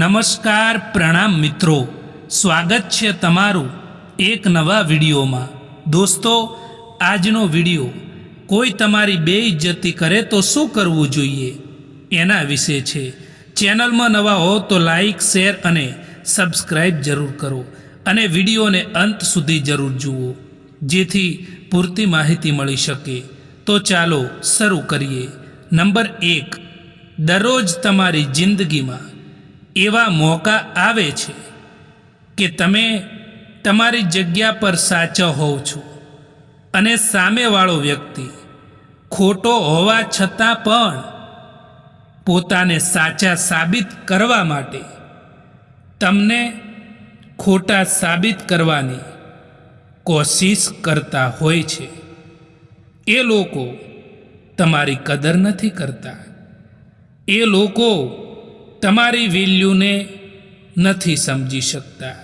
નમસ્કાર પ્રણામ મિત્રો. સ્વાગત છે તમારું એક નવા વિડીયોમાં. દોસ્તો, આજનો વીડિયો કોઈ તમારી બેઇજ્જતી કરે તો શું કરવું જોઈએ? એના વિશે છે. ચેનલમાં નવા હો તો લાઈક, શેર અને સબસ્ક્રાઈબ જરૂર કરો અને વિડીયોને અંત સુધી જરૂર જુઓ, જેથી પૂરતી માહિતી મળી શકે. તો ચાલો શરૂ કરીએ. નંબર એક. દરરોજ તમારી જિંદગીમાં એવા મોકા આવે છે કે તમે તમારી જગ્યા પર સાચા હોવ છો અને સામેવાળો વ્યક્તિ ખોટો હોવા છતાં પણ પોતાને સાચા સાબિત કરવા માટે તમને ખોટા સાબિત કરવાની કોશિશ કરતા હોય છે. એ લોકો તમારી કદર નથી કરતા. એ લોકો તમારી વેલ્યુને નથી સમજી શકતા.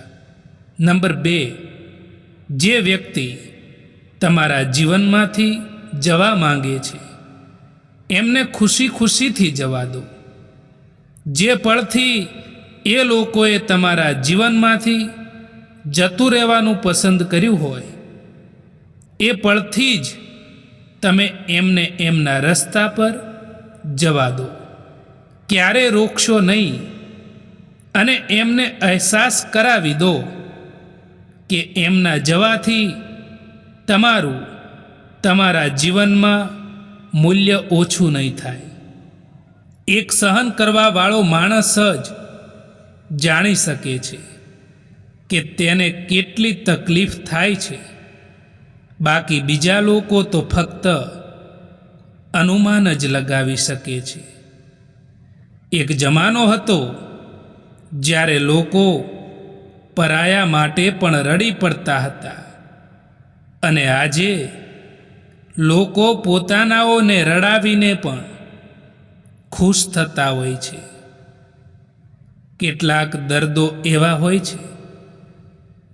નંબર બે, જે વ્યક્તિ તમારા જીવનમાંથી જવા માંગે છે, એમને ખુશી ખુશીથી જવા દો. જે પળથી એ લોકોએ તમારા જીવનમાંથી જતું રહેવાનું પસંદ કર્યું હોય, એ પળથી જ તમે એમને એમના રસ્તા પર જવા દો. ક્યારે રોકશો નહીં અને એમને અહેસાસ કરાવી દો કે એમના જવાથી તમારું, તમારા જીવનમાં મૂલ્ય ઓછું નહીં થાય. એક સહન કરવાવાળો માણસ જ જાણી શકે છે કે તેને કેટલી તકલીફ થાય છે. બાકી બીજા લોકો તો ફક્ત અનુમાન જ લગાવી શકે છે. એક જમાનો હતો જ્યારે લોકો પરાયા માટે પણ રડી પડતા હતા. અને આજે લોકો પોતાનાઓને રડાવીને પણ ખુશ થતા હોય છે. કેટલાક દર્દો એવા હોય છે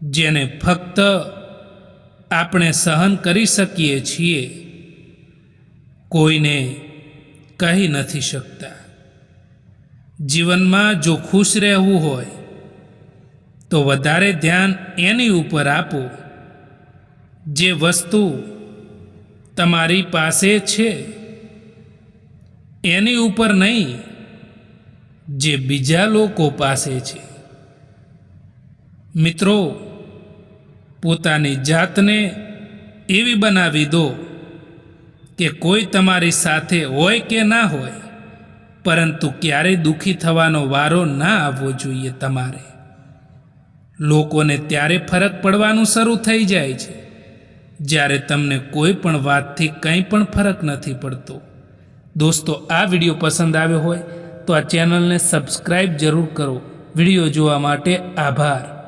જેને ફક્ત આપણે સહન કરી શકીએ છીએ. કોઈને કહી નથી શકતા. જીવનમાં જો ખુશ રહેવું હોય, તો વધારે ધ્યાન એની ઉપર આપો. જે વસ્તુ તમારી પાસે છે, એની ઉપર નહીં, જે બીજા લોકો પાસે છે. મિત્રો, પોતાની જાતને એવી બનાવી દો કે કોઈ તમારી સાથે હોય કે ના હોય. પરંતુ ક્યારેય દુઃખી થવાનો વારો ના આવવો જોઈએ તમારે. લોકોને ત્યારે ફરક પડવાનું શરૂ થઈ જાય છે, જ્યારે તમને કોઈ પણ વાતથી કંઈ પણ ફરક નથી પડતો. દોસ્તો, આ વીડિયો પસંદ આવ્યો હોય તો આ ચેનલને સબસ્ક્રાઈબ જરૂર કરો. વીડિયો જોવા માટે આભાર.